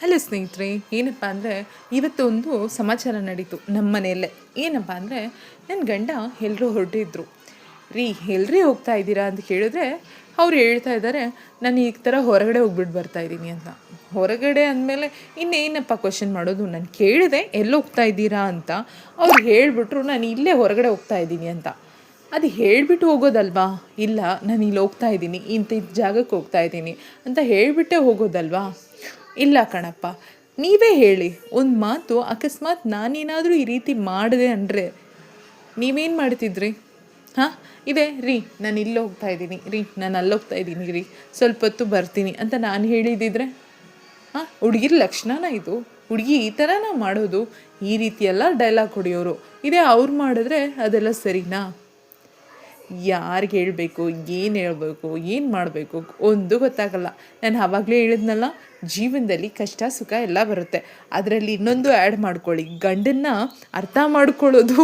Hello ಸ್ನೇಹಿತರೆ, ಏನಪ್ಪ ಅಂದರೆ ಇವತ್ತೊಂದು ಸಮಾಚಾರ ನಡೀತು ನಮ್ಮ ಮನೆಯಲ್ಲೇ. ಏನಪ್ಪ ಅಂದರೆ ನನ್ನ ಗಂಡ ಎಲ್ಲರೂ ಹೊರಟಿದ್ರು ರೀ ಎಲ್ಲರೇ ಹೋಗ್ತಾ ಇದ್ದೀರಾ ಅಂತ ಕೇಳಿದ್ರೆ ಅವ್ರು ಹೇಳ್ತಾ ಇದ್ದಾರೆ, ನಾನು ಈ ಥರ ಹೊರಗಡೆ ಹೋಗ್ಬಿಟ್ಟು ಬರ್ತಾ ಇದ್ದೀನಿ ಅಂತ. ಹೊರಗಡೆ ಅಂದಮೇಲೆ ಇನ್ನೇನಪ್ಪ ಕ್ವಶನ್ ಮಾಡೋದು? ನಾನು ಕೇಳಿದೆ, ಎಲ್ಲಿ ಹೋಗ್ತಾ ಇದ್ದೀರಾ ಅಂತ. ಅವ್ರು ಹೇಳಿಬಿಟ್ರು, ನಾನು ಇಲ್ಲೇ ಹೊರಗಡೆ ಹೋಗ್ತಾ ಇದ್ದೀನಿ ಅಂತ. ಅದು ಹೇಳಿಬಿಟ್ಟು ಹೋಗೋದಲ್ವಾ? ಇಲ್ಲ, ನಾನು ಇಲ್ಲಿ ಹೋಗ್ತಾ ಇದ್ದೀನಿ ಇಂಥ ಜಾಗಕ್ಕೆ ಹೋಗ್ತಾ ಇದ್ದೀನಿ ಅಂತ ಹೇಳಿಬಿಟ್ಟೇ ಹೋಗೋದಲ್ವಾ? ಇಲ್ಲ ಕಣಪ್ಪ. ನೀವೇ ಹೇಳಿ. ಒಂದು ಮಾತು ಅಕಸ್ಮಾತ್ ನಾನೇನಾದರೂ ಈ ರೀತಿ ಮಾಡಿದೆ ಅಂದರೆ ನೀವೇನು ಮಾಡ್ತಿದ್ರಿ? ಹಾಂ? ಇದೆ ರೀ, ನಾನು ಇಲ್ಲಿ ಹೋಗ್ತಾ ಇದ್ದೀನಿ. ರೀ, ನಾನು ಅಲ್ಲಿ ಹೋಗ್ತಾ ಇದ್ದೀನಿ, ರೀ. ಸ್ವಲ್ಪ ಹೊತ್ತು ಬರ್ತೀನಿ ಅಂತ ನಾನು ಹೇಳಿದಿದ್ರೆ? ಹಾಂ? ಹುಡುಗಿರ ಲಕ್ಷಣನ ಇದು. ಹುಡುಗಿ ಈ ಥರನ ಮಾಡೋದು ಈ ರೀತಿಯೆಲ್ಲ ಡೈಲಾಗ್ ಹೊಡೆಯೋರು. ಇದೇ ಅವ್ರು ಮಾಡಿದ್ರೆ ಅದೆಲ್ಲ ಸರಿನಾ? ಯಾರಿಗೆ ಹೇಳಬೇಕು, ಏನು ಹೇಳಬೇಕು, ಏನು ಮಾಡಬೇಕು ಒಂದು ಗೊತ್ತಾಗಲ್ಲ. ನಾನು ಆವಾಗಲೇ ಹೇಳಿದ್ನಲ್ಲ, ಜೀವನದಲ್ಲಿ ಕಷ್ಟ, ಸುಖ ಎಲ್ಲ ಬರುತ್ತೆ. ಅದರಲ್ಲಿ ಇನ್ನೊಂದು ಆ್ಯಡ್ ಮಾಡ್ಕೊಳ್ಳಿ. ಗಂಡನ್ನ ಅರ್ಥ ಮಾಡ್ಕೊಳ್ಳೋದು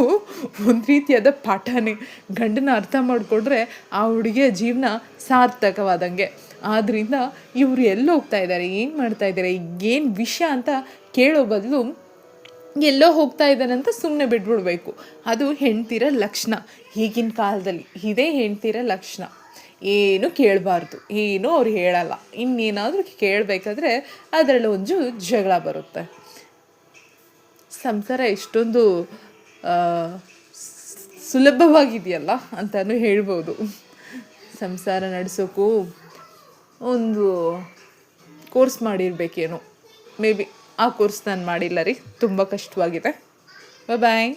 ಒಂದು ರೀತಿಯಾದ ಪಾಠನೇ. ಗಂಡನ್ನ ಅರ್ಥ ಮಾಡಿಕೊಂಡ್ರೆ ಆ ಹುಡುಗಿಯ ಜೀವನ ಸಾರ್ಥಕವಾದಂಗೆ. ಆದ್ದರಿಂದ ಇವರು ಎಲ್ಲಿ ಹೋಗ್ತಾ ಇದ್ದಾರೆ, ಏನು ಮಾಡ್ತಾ ಇದ್ದಾರೆ, ಏನು ವಿಷಯ ಅಂತ ಕೇಳೋ ಬದಲು ಎಲ್ಲೋ ಹೋಗ್ತಾ ಇದ್ದಾನೆ ಅಂತ ಸುಮ್ಮನೆ ಬಿಟ್ಬಿಡ್ಬೇಕು. ಅದು ಹೆಣ್ತಿರ ಲಕ್ಷಣ. ಈಗಿನ ಕಾಲದಲ್ಲಿ ಇದೇ ಹೆಣ್ತಿರ ಲಕ್ಷಣ. ಏನು ಕೇಳಬಾರ್ದು. ಏನು ಅವ್ರು ಹೇಳಲ್ಲ. ಇನ್ನೇನಾದರೂ ಕೇಳಬೇಕಾದ್ರೆ ಅದರಲ್ಲಿ ಒಂದು ಜಗಳ ಬರುತ್ತೆ. ಸಂಸಾರ ಎಷ್ಟೊಂದು ಸುಲಭವಾಗಿದೆಯಲ್ಲ ಅಂತಲೂ ಹೇಳ್ಬೋದು. ಸಂಸಾರ ನಡೆಸೋಕ್ಕೂ ಒಂದು ಕೋರ್ಸ್ ಮಾಡಿರ್ಬೇಕೇನೋ. ಮೇ ಬಿ ಆ ಕೋರ್ಸ್ ನಾನು ಮಾಡಿಲ್ಲ ರೀ. ತುಂಬ ಕಷ್ಟವಾಗಿದೆ. ಬಾಯ್